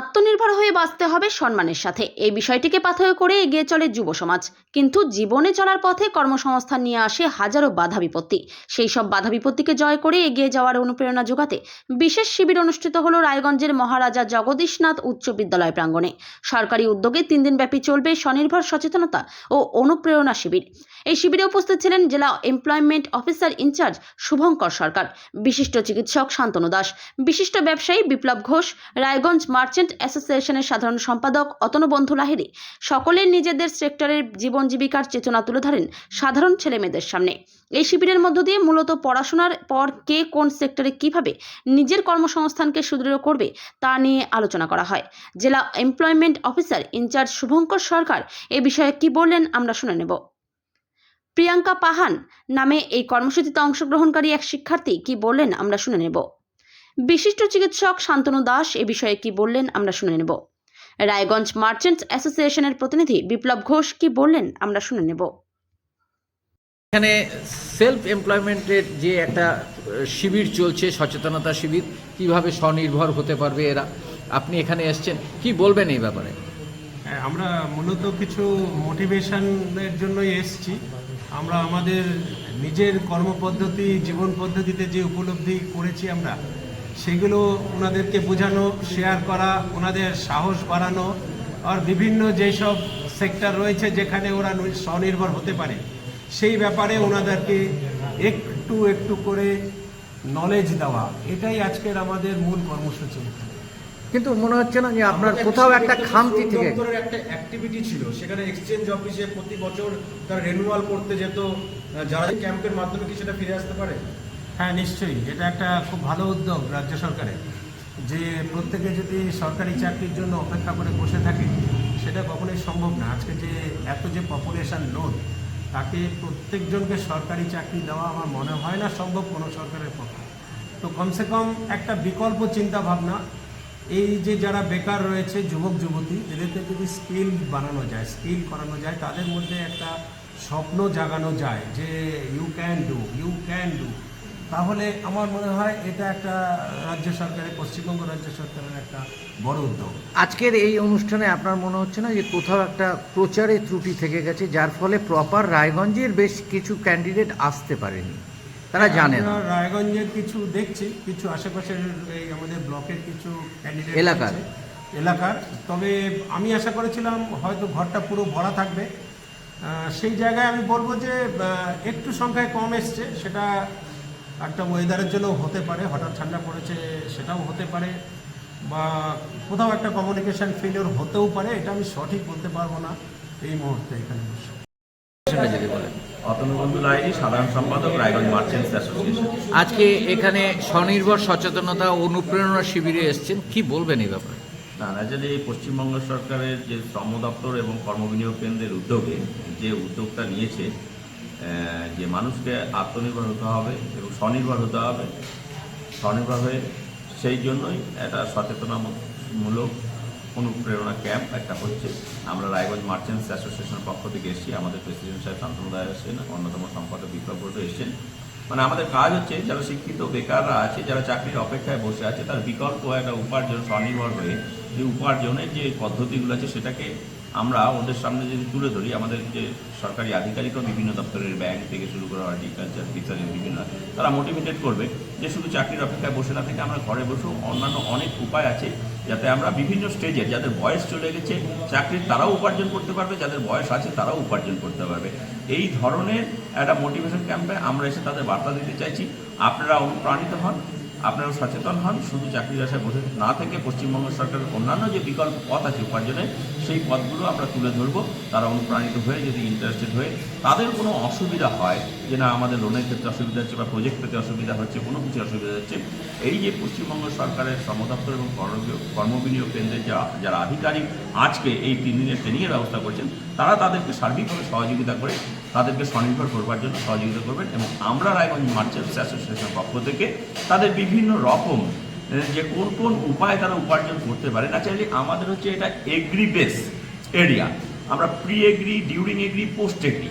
আত্মনির্ভর হয়ে বাঁচতে হবে সম্মানের সাথে। এই বিষয়টিকে পাথেয় করে এগিয়ে চলে যুব সমাজ। কিন্তু জীবনে চলার পথে কর্মসংস্থান নিয়ে আসে হাজারো বাধা বিপত্তি। সেই সব বাধা বিপত্তিকে জয় করে এগিয়ে যাওয়ার অনুপ্রেরণা যোগাতে বিশেষ শিবির অনুষ্ঠিত হলো রায়গঞ্জের মহারাজা জগদীশনাথ উচ্চ বিদ্যালয় প্রাঙ্গণে। সরকারি উদ্যোগে তিন দিনব্যাপী চলবে স্বনির্ভর সচেতনতা ও অনুপ্রেরণা শিবির। এই শিবিরে উপস্থিত ছিলেন জেলা employment officer in charge Subhankar Sarkar, বিশিষ্ট চিকিৎসক শান্তনু দাস, বিশিষ্ট ব্যবসায়ী বিপ্লব ঘোষ, রায়গঞ্জ মার্চেন্ট অ্যাসোসিয়েশনের সাধারণ সম্পাদক অতনুবন্ধু লাহিড়ী সকলের নিজেদের সেক্টরের জীবন জীবিকার চেতনা তুলে ধরেন সাধারণ ছেলেমেয়েদের সামনে। এই শিবিরের মধ্য দিয়ে মূলত পড়াশোনার পর কে কোন সেক্টরে কীভাবে নিজের কর্মসংস্থানকে সুদৃঢ় করবে তা নিয়ে আলোচনা করা হয়। জেলা employment officer in charge Subhankar Sarkar এ বিষয়ে কি বললেন আমরা শুনে নেব। প্রিয়াঙ্কা পাহান নামে এই কর্মসূচিতে অংশগ্রহণকারী এক শিক্ষার্থী কি বললেন আমরা শুনে নেব। বিশিষ্ট চিকিৎসক শান্তনু দাস এ বিষয়ে কি বললেন আমরা শুনে নেব। রায়গঞ্জ মার্চেন্টস অ্যাসোসিয়েশনের প্রতিনিধি বিপ্লব ঘোষ কি বললেন আমরা শুনে নেব। এখানে সেলফ এমপ্লয়মেন্টের যে একটা শিবির চলছে সচেতনতা শিবির কীভাবে স্বনির্ভর হতে পারবে এরা? আপনি এখানে এসছেন কি বলবেন এই ব্যাপারে? হ্যাঁ, আমরা মূলত কিছু মোটিভেশনের জন্যই এসেছি। আমরা আমাদের নিজের কর্মপদ্ধতি জীবন পদ্ধতিতে যে উপলব্ধি করেছি আমরা সেগুলো ওনাদেরকে বোঝানো শেয়ার করা ওনাদের সাহস বাড়ানো আর বিভিন্ন যেসব সেক্টর রয়েছে যেখানে ওরা স্বনির্ভর হতে পারে সেই ব্যাপারে ওনাদেরকে একটু একটু করে নলেজ দেওয়া এটাই আজকের আমাদের মূল কর্মসূচি। কিন্তু মনে হচ্ছে না যে আপনার কোথাও একটা খামতি থেকে একটা অ্যাক্টিভিটি ছিল সেখানে এক্সচেঞ্জ অফিসে প্রতি বছর তারা রেনুয়াল করতে যেত যারা ক্যাম্পের মাধ্যমে কি সেটা ফিরে আসতে পারে? হ্যাঁ নিশ্চয়ই। এটা একটা খুব ভালো উদ্যোগ রাজ্য সরকারের। যে প্রত্যেকে যদি সরকারি চাকরির জন্য অপেক্ষা করে বসে থাকে, সেটা কখনোই সম্ভব না। আজকে যে এত যে পপুলেশান লোড তাকে প্রত্যেকজনকে সরকারি চাকরি দেওয়া আমার মনে হয় না সম্ভব কোনো সরকারের পক্ষে। তো কমসে কম একটা বিকল্প চিন্তা ভাবনা এই যে যারা বেকার রয়েছে, যুবক, যুবতী, এদেরকে যদি স্কিল বানানো যায়, স্কিল করানো যায়, তাদের মধ্যে একটা স্বপ্ন জাগানো যায় যে you can do you can do তাহলে আমার মনে হয় এটা একটা রাজ্য সরকারের পশ্চিমবঙ্গ রাজ্য সরকারের একটা বড় উদ্যোগ। আজকের এই অনুষ্ঠানে আপনার মনে হচ্ছে না যে কোথাও একটা প্রচারে ত্রুটি থেকে গেছে যার ফলে প্রপার রায়গঞ্জের বেশ কিছু ক্যান্ডিডেট আসতে পারেনি? তারা জানে না। রায়গঞ্জের কিছু দেখছি কিছু আশেপাশের এই আমাদের ব্লকের কিছু ক্যান্ডিডেট এলাকার। এলাকার। তবে আমি আশা করেছিলাম হয়তো ঘরটা পুরো ভরা থাকবে। সেই জায়গায় আমি বলব যে একটু সংখ্যায় কম এসছে সেটা একটা ওয়েদারের জন্য হতে পারে হঠাৎ ঠান্ডা পড়েছে সেটাও হতে পারে বা কোথাও একটা কমিউনিকেশন ফেলিওর হতেও পারে এটা আমি সঠিক বলতে পারব না এই মুহূর্তে এখানে বসে। সেটা যদি বলেন। অতনুবন্ধু লাইরি সাধারণ সম্পাদক রায়গঞ্জ মার্চেন্টস অ্যাসোসিয়েশন। আজকে এখানে স্বনির্ভর সচেতনতা ও অনুপ্রেরণা শিবিরে এসছেন কি বলবেন এই ব্যাপারে? না ন্যাচারালি পশ্চিমবঙ্গ সরকারের যে শ্রম দপ্তর এবং কর্মবিনিয়োগ কেন্দ্রের উদ্যোগে যে উদ্যোগটা নিয়েছে যে মানুষকে আত্মনির্ভর হতে হবে এবং স্বনির্ভর হতে হবে। স্বনির্ভর হয়ে সেই জন্যই একটা সচেতনামূলক অনুপ্রেরণা ক্যাম্প একটা হচ্ছে। আমরা রায়গঞ্জ মার্চেন্টস অ্যাসোসিয়েশনের পক্ষ থেকে এসেছি, আমাদের প্রেসিডেন্ট সাহেব শান্তনু রায় এসেছেন, অন্যতম সম্পাদক বিপ্লব ঘোষ এসেছেন। মানে আমাদের কাজ হচ্ছে যারা শিক্ষিত, বেকাররা আছে, যারা চাকরির অপেক্ষায় বসে আছে, তার বিকল্প একটা উপার্জন, স্বনির্ভর হয়ে যে উপার্জনের যে পদ্ধতিগুলো আছে, সেটাকে আমরা ওদের সামনে যদি তুলে ধরি, আমাদের যে সরকারি আধিকারিকও বিভিন্ন দপ্তরের ব্যাংক থেকে শুরু করে হর্টিকালচার ফিচারের বিভিন্ন, তারা মোটিভেটেড করবে যে শুধু চাকরির অপেক্ষায় বসে না থেকে আমরা ঘরে বসেও অন্যান্য অনেক উপায় আছে যাতে আমরা বিভিন্ন স্টেজে যাদের বয়স চলে গেছে, চাকরির তারাও উপার্জন করতে পারবে, যাদের বয়স আছে তারাও উপার্জন করতে পারবে। এই ধরনের একটা মোটিভেশন ক্যাম্পে আমরা এসে তাদের বার্তা দিতে চাইছি। আপনারা অনুপ্রাণিত হন। আপনারা সচেতন হন, শুধু চাকরির আশায় বসে না থেকে পশ্চিমবঙ্গ সরকারের অন্যান্য যে বিকল্প পথ আছে উপার্জনের সেই পথগুলো আমরা তুলে ধরবো। তারা অনুপ্রাণিত হয়ে, যদি ইন্টারেস্টেড হয়ে, তাদের কোনো অসুবিধা হয় যে না, আমাদের লোনের ক্ষেত্রে অসুবিধা হচ্ছে বা প্রজেক্ট পেতে অসুবিধা হচ্ছে, কোনো কিছু অসুবিধা হচ্ছে, এই যে পশ্চিমবঙ্গ সরকারের শ্রম দপ্তর এবং কর্মবিনিয়োগ কেন্দ্রের যা, যারা আধিকারিক আজকে এই তিন দিনের ট্রেনিংয়ের ব্যবস্থা করছেন তারা তাদেরকে সার্বিকভাবে সহযোগিতা করে তাদেরকে স্বনির্ভর করবার জন্য সহযোগিতা করবেন এবং আমরা রায়গঞ্জ মার্চেন্টস অ্যাসোসিয়েশনের পক্ষ থেকে তাদের বিভিন্ন রকম যে কোন কোন উপায় তারা উপার্জন করতে পারে, না চাইলে আমাদের হচ্ছে এটা এগ্রি বেস এরিয়া আমরা pre agri during agri post agri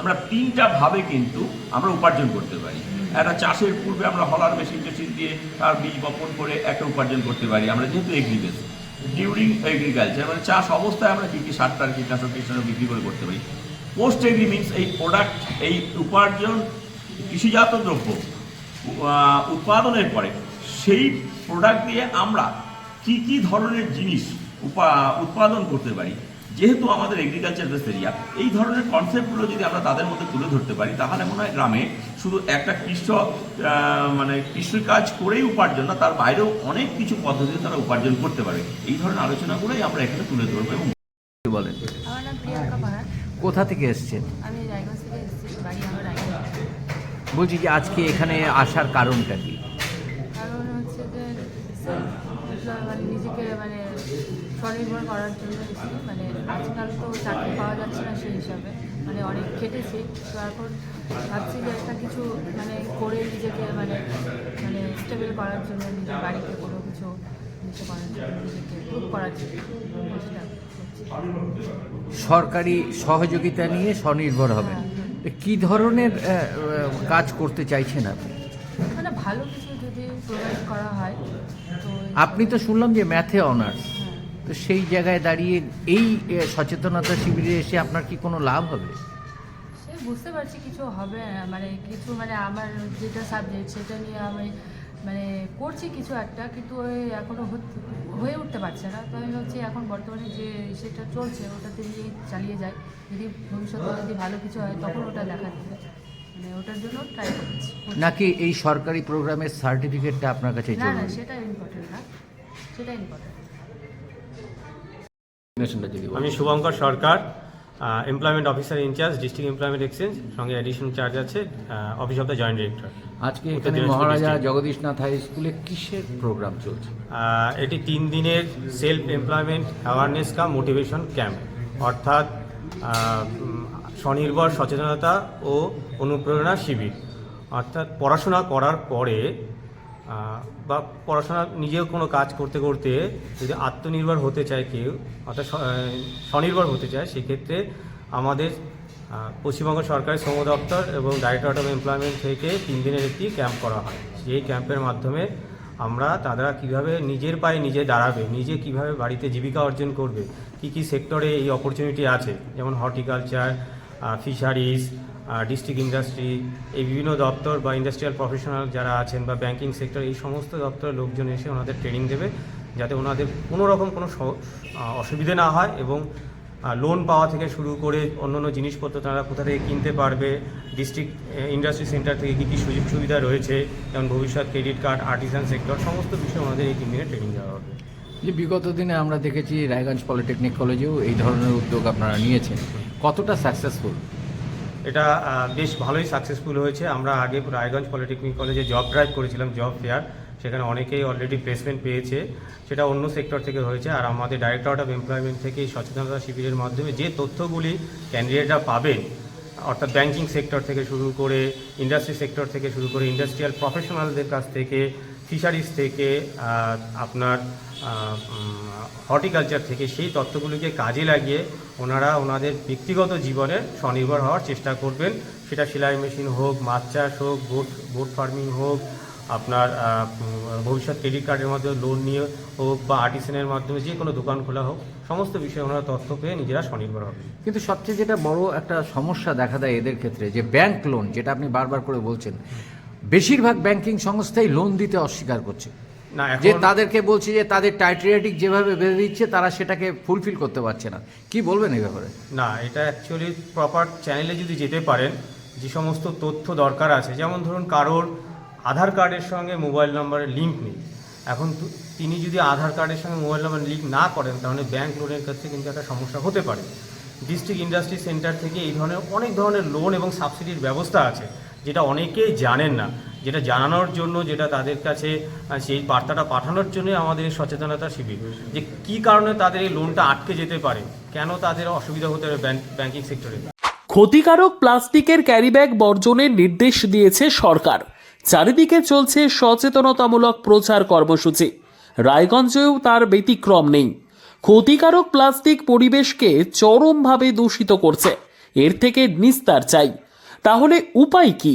আমরা তিনটা ভাবে কিন্তু আমরা উপার্জন করতে পারি। একটা চাষের পূর্বে আমরা হলার মেশিন টেশিন দিয়ে তার বীজ বপন করে একটা উপার্জন করতে পারি, আমরা যেহেতু এগ্রি বেস ডিউরিং এগ্রিকালচার মানে চাষ অবস্থায় আমরা কী কী সার টার কীটনাশক কীটনাশক বিক্রি করে করতে পারি? পোস্ট এগ্রি মিনস এই প্রোডাক্ট এই উপার্জন, কৃষিজাত দ্রব্য উৎপাদনের পরে সেই প্রোডাক্ট দিয়ে আমরা কি কি ধরনের জিনিস উৎপাদন করতে পারি? যেহেতু আমাদের এগ্রিকালচার বেস এরিয়া এই ধরনের কনসেপ্টগুলো যদি আমরা তাদের মধ্যে তুলে ধরতে পারি তাহলে মনে হয় গ্রামে শুধু একটা কৃষক আহ, মানে কৃষিকাজ করেই উপার্জন না তার বাইরেও অনেক কিছু পদ্ধতিতে তারা উপার্জন করতে পারে। এই ধরনের আলোচনাগুলোই আমরা এখানে তুলে ধরবো এবং বলেন? আমার নাম প্রিয়াঙ্কা পাহাড়। কোথা থেকে এসছেন? আমি রায়গঞ্জ থেকে এসেছি বাড়ি আমার রায়গঞ্জ। বলছি যে আজকে এখানে আসার কারণটা কি? কারণ হচ্ছে যে নিজেকে মানে স্বনির্ভর করার জন্য এসেছি মানে আজকাল তো চাকরি পাওয়া যাচ্ছে না সেই হিসাবে। মানে অনেক খেটেছি। তো এখন ভাবছি যে একটা কিছু মানে করে নিজেকে মানে মানে স্টেবল করার জন্য নিজের বাড়িতে কোনো কিছু কিছু করার জন্য নিজেকে প্রুভ করার জন্য। চেষ্টা সরকারি সহযোগিতা নিয়ে স্বনির্ভর হবেন। তো কি ধরনের কাজ করতে চাইছেন আপনি? মানে ভালো কিছু যদি প্রোভাইড করা হয় তো আপনি তো শুনলাম যে ম্যাথে অনার্স হ্যাঁ তো সেই জায়গায় দাঁড়িয়ে এই সচেতনতা শিবিরে এসে আপনার কি কোনো লাভ হবে? সে বুঝতে পারছি কিছু হবে মানে কিছু মানে আমার যেটা সাবজেক্ট সেটা নিয়ে আমি মানে করছি কিছু একটা কিন্তু ওই এখনও হয়ে উঠতে পারছে না। তো আমি ভাবছি এখন বর্তমানে যে সেটা চলছে ওটাতে নিয়েই চালিয়ে যায় যদি ভবিষ্যতে যদি ভালো কিছু হয় তখন ওটা দেখা যাবে। মানে ওটার জন্য ট্রাই করছি। নাকি এই সরকারি প্রোগ্রামের সার্টিফিকেটটা আপনার কাছে না সেটা ইম্পর্টেন্ট না। সেটা ইম্পর্টেন্ট। আমি Subhankar Sarkar employment officer in charge district employment exchange সঙ্গে অ্যাডিশন চার্জ আছে office of the joint director আজকে এখানে মহারাজা। জগদীশনাথ হাই স্কুলে কিসের প্রোগ্রাম চলছে? এটি তিন দিনের self employment awareness cum motivation camp অর্থাৎ স্বনির্ভর সচেতনতা ও অনুপ্রেরণা শিবির। অর্থাৎ পড়াশোনা করার পরে বা পড়াশোনা নিজেও কোনো কাজ করতে করতে যদি আত্মনির্ভর হতে চায় কেউ, অর্থাৎ স্বনির্ভর হতে চায়, সেক্ষেত্রে আমাদের পশ্চিমবঙ্গ সরকারি শ্রম দপ্তর এবং ডাইরেক্টরেট অফ এমপ্লয়মেন্ট থেকে তিন দিনের একটি ক্যাম্প করা হয়। সেই ক্যাম্পের মাধ্যমে আমরা তারা কীভাবে নিজের পায়ে নিজে দাঁড়াবে, নিজে কীভাবে বাড়িতে জীবিকা অর্জন করবে, কি কি সেক্টরে এই অপরচুনিটি আছে, যেমন হর্টিকালচার ফিশারিজ ডিস্ট্রিক্ট ইন্ডাস্ট্রি এই বিভিন্ন দপ্তর বা ইন্ডাস্ট্রিয়াল প্রফেশনাল যারা আছেন বা ব্যাংকিং সেক্টর এই সমস্ত দপ্তরের লোকজন এসে ওনাদের ট্রেনিং দেবে, যাতে ওনাদের কোনো রকম কোনো অসুবিধে না হয় এবং লোন পাওয়া থেকে শুরু করে অন্য অন্য জিনিসপত্র তারা কোথা থেকে কিনতে পারবে ডিস্ট্রিক্ট ইন্ডাস্ট্রি সেন্টার থেকে কী কী সুযোগ সুবিধা রয়েছে, যেমন ভবিষ্যৎ ক্রেডিট কার্ড আর্টিসান সেক্টর সমস্ত বিষয়ে ওনাদের এই তিন দিনের ট্রেনিং দেওয়া হবে। যে বিগত দিনে আমরা দেখেছি রায়গঞ্জ পলিটেকনিক কলেজেও এই ধরনের উদ্যোগ আপনারা নিয়েছেন। কতটা সাকসেসফুল এটা বেশ ভালোই সাকসেসফুল হয়েছে। আমরা আগে রায়গঞ্জ পলিটেকনিক কলেজে জব ড্রাইভ করেছিলাম জব ফেয়ার সেখানে অনেকেই অলরেডি প্লেসমেন্ট পেয়েছে। সেটা অন্য সেক্টর থেকে হয়েছে। আর আমাদের ডাইরেক্টরেট অফ এমপ্লয়মেন্ট থেকে সচেতনতা শিবিরের মাধ্যমে যে তথ্যগুলি ক্যান্ডিডেটরা পাবেন, অর্থাৎ ব্যাংকিং সেক্টর থেকে শুরু করে ইন্ডাস্ট্রি সেক্টর থেকে শুরু করে ইন্ডাস্ট্রিয়াল প্রফেশনালদের কাছ থেকে ফিশারিজ থেকে আপনার হর্টিকালচার থেকে সেই তথ্যগুলিকে কাজে লাগিয়ে ওনারা ওনাদের ব্যক্তিগত জীবনে স্বনির্ভর হওয়ার চেষ্টা করবেন। সেটা সেলাই মেশিন হোক, মাছ চাষ হোক, বোট বোট ফার্মিং হোক, আপনার ভবিষ্যৎ ক্রেডিট কার্ডের মাধ্যমে লোন নিয়ে হোক বা আর্টিসেনের মাধ্যমে যে কোনো দোকান খোলা হোক, সমস্ত বিষয়ে ওনারা তথ্য পেয়ে নিজেরা স্বনির্ভর হবে কিন্তু সবচেয়ে যেটা বড় একটা সমস্যা দেখা দেয় এদের ক্ষেত্রে, যে ব্যাংক লোন যেটা আপনি বারবার করে বলছেন, বেশিরভাগ ব্যাংকিং সংস্থাই লোন দিতে অস্বীকার করছে। যে তাদেরকে বলছি যে তাদের টাইট্রিয়াটিক যেভাবে বেঁধে দিচ্ছে তারা সেটাকে ফুলফিল করতে পারছে না। কি বলবেন এই ব্যাপারে? না এটা অ্যাকচুয়ালি প্রপার চ্যানেলে যদি যেতে পারেন যে সমস্ত তথ্য দরকার আছে যেমন ধরুন কারোর আধার কার্ডের সঙ্গে মোবাইল নাম্বারের লিঙ্ক নেই। এখন তিনি যদি আধার কার্ডের সঙ্গে মোবাইল নাম্বার লিঙ্ক না করেন তাহলে ব্যাংক লোনের ক্ষেত্রে কিন্তু একটা সমস্যা হতে পারে। ডিস্ট্রিক্ট ইন্ডাস্ট্রি সেন্টার থেকে এই ধরনের অনেক ধরনের লোন এবং সাবসিডির ব্যবস্থা আছে যেটা অনেকেই জানেন না। যেটা জানানোর জন্য, যেটা তাদের কাছে সেই বার্তাটা পাঠানোর জন্য আমাদের এই সচেতনতা শিবির। যে কী কারণে তাদের এই লোনটা আটকে যেতে পারে? কেন তাদের অসুবিধা হতে পারে ব্যাংকিং সেক্টরে ক্ষতিকারক প্লাস্টিকের ক্যারিব্যাগ বর্জনের নির্দেশ দিয়েছে সরকার। চারিদিকে চলছে সচেতনতামূলক প্রচার কর্মসূচি। রায়গঞ্জেও তার ব্যতিক্রম নেই। ক্ষতিকারক প্লাস্টিক পরিবেশকে চরমভাবে দূষিত করছে। এর থেকে নিস্তার চাই। তাহলে উপায় কি?